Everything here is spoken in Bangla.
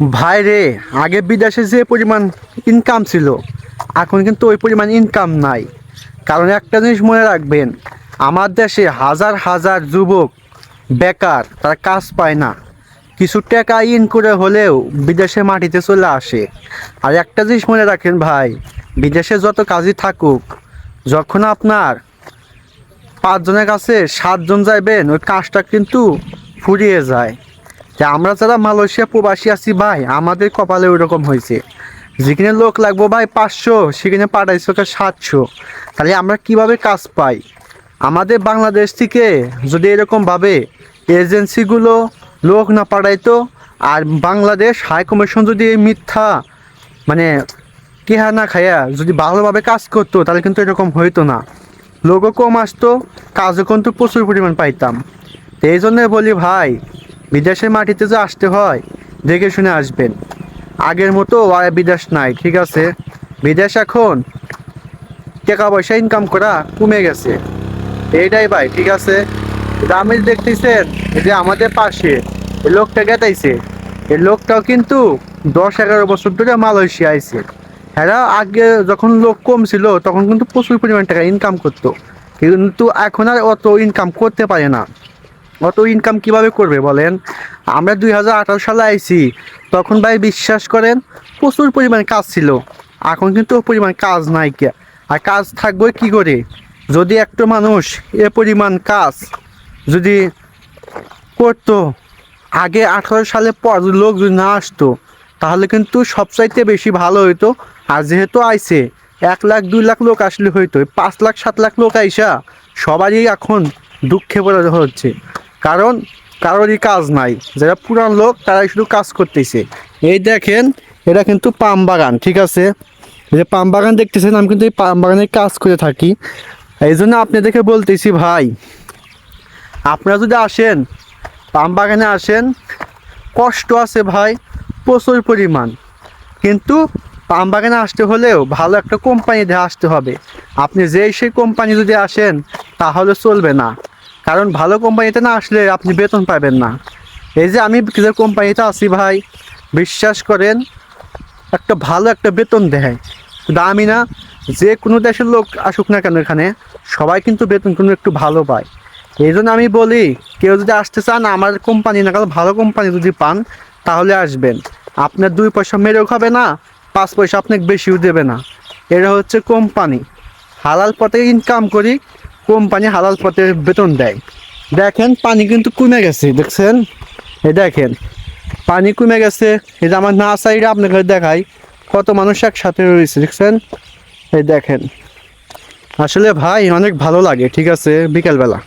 ভাই রে, আগে বিদেশে যে পরিমাণ ইনকাম ছিল, এখন কিন্তু ওই পরিমাণ ইনকাম নাই। কারণ একটা জিনিস মনে রাখবেন, আমার দেশে হাজার হাজার যুবক, বেকার, তারা কাজ পায় না। কিছু টাকা ইন করে হলেও বিদেশে মাটিতে চলে আসে। আর একটা জিনিস মনে রাখেন ভাই, বিদেশে যত কাজই থাকুক, যখন আপনার পাঁচজনের কাছে সাতজন যাইবেন, ওই কাজটা কিন্তু ফুরিয়ে যায়। যে আমরা যারা মালয়েশিয়া প্রবাসী আছি ভাই, আমাদের কপালে ওইরকম হয়েছে। যেখানে লোক লাগবো ভাই পাঁচশো, সেখানে পাঠাইছো ওকে সাতশো। তাহলে আমরা কীভাবে কাজ পাই? আমাদের বাংলাদেশ থেকে যদি এরকমভাবে এজেন্সিগুলো লোক না পাঠাইতো, আর বাংলাদেশ হাই কমিশন যদি এই মিথ্যা মানে কেহা না খাইয়া যদি ভালোভাবে কাজ করতো, তাহলে কিন্তু এরকম হইতো না। লোকও কম আসতো, কাজও কিন্তু প্রচুর পরিমাণ পাইতাম। এই জন্যে বলি ভাই বিদেশের মাটিতে যে আসতে হয়, দেখে শুনে আসবেন। আগের মতো আর বিদেশ নাই, ঠিক আছে? বিদেশ এখন টাকা পয়সা ইনকাম করা কমে গেছে। এইটাই ভাই, ঠিক আছে? আমি দেখতেছেন যে আমাদের পাশে লোকটা গেতাইছে এই লোকটাও কিন্তু দশ এগারো বছর ধরে মালয়েশিয়া আইছে। এরা আগে যখন লোক কম ছিল, তখন কিন্তু প্রচুর পরিমাণ টাকা ইনকাম করতো। কিন্তু এখন আর অত ইনকাম করতে পারে না। অত ইনকাম কীভাবে করবে বলেন? আমরা দুই হাজার আঠারো সালে আইছি, তখন ভাই বিশ্বাস করেন, প্রচুর পরিমাণ কাজ ছিল। এখন কিন্তু পরিমাণ কাজ নাই কে। আর কাজ থাকবে কি করে? যদি একটা মানুষ এ পরিমাণ কাজ যদি করতো, আগে আঠারো সালে পর লোক যদি না আসতো, তাহলে কিন্তু সবচাইতে বেশি ভালো হইতো। আর যেহেতু আইসে এক লাখ, দুই লাখ লোক আসলে হইতো, পাঁচ লাখ, সাত লাখ লোক আইসা, সবারই এখন দুঃখে পড়ে হচ্ছে। কারণ কারোরই কাজ নাই। যারা পুরান লোক, তারাই শুধু কাজ করতেছে। এই দেখেন, এটা কিন্তু পাম বাগান, ঠিক আছে? এই যে পাম বাগান দেখতেছেন, আমি কিন্তু এই পাম বাগানে কাজ করে থাকি। এই জন্য আপনি আপনাদেরকে বলতেছি, ভাই, আপনারা যদি আসেন, পাম বাগানে আসেন, কষ্ট আছে ভাই, প্রচুর পরিমাণ। কিন্তু পাম বাগানে আসতে হলেও ভালো একটা কোম্পানিতে আসতে হবে। আপনি যেই সেই কোম্পানি যদি আসেন, তাহলে চলবে না। কারণ ভালো কোম্পানিতে না আসলে আপনি বেতন পাবেন না। এই যে আমি যে কোম্পানিতে আছি ভাই, বিশ্বাস করেন, একটা ভালো একটা বেতন দেয়। শুধু আমি না, যে কোনো দেশের লোক আসুক না কেন এখানে, সবাই কিন্তু বেতন কোনো একটু ভালো পায়। এই জন্য আমি বলি, কেউ যদি আসতে চান, আমার কোম্পানি না, কারণ ভালো কোম্পানি যদি পান, তাহলে আসবেন। আপনার দুই পয়সা মেরেও খাবে না, পাঁচ পয়সা আপনাকে বেশিও দেবে না। এটা হচ্ছে কোম্পানি। হালাল পথে ইনকাম করি কোম্পানি হালাল পথে বেতন দেয়। দেখেন, পানি কিন্তু কমে গেছে, দেখছেন? এই দেখেন, পানি কমে গেছে। এই যে আমার না সাইডে আপনাকে দেখাই, কত মানুষ একসাথে রয়েছে, দেখছেন? এই দেখেন। আসলে ভাই, অনেক ভালো লাগে, ঠিক আছে? বিকেলবেলা।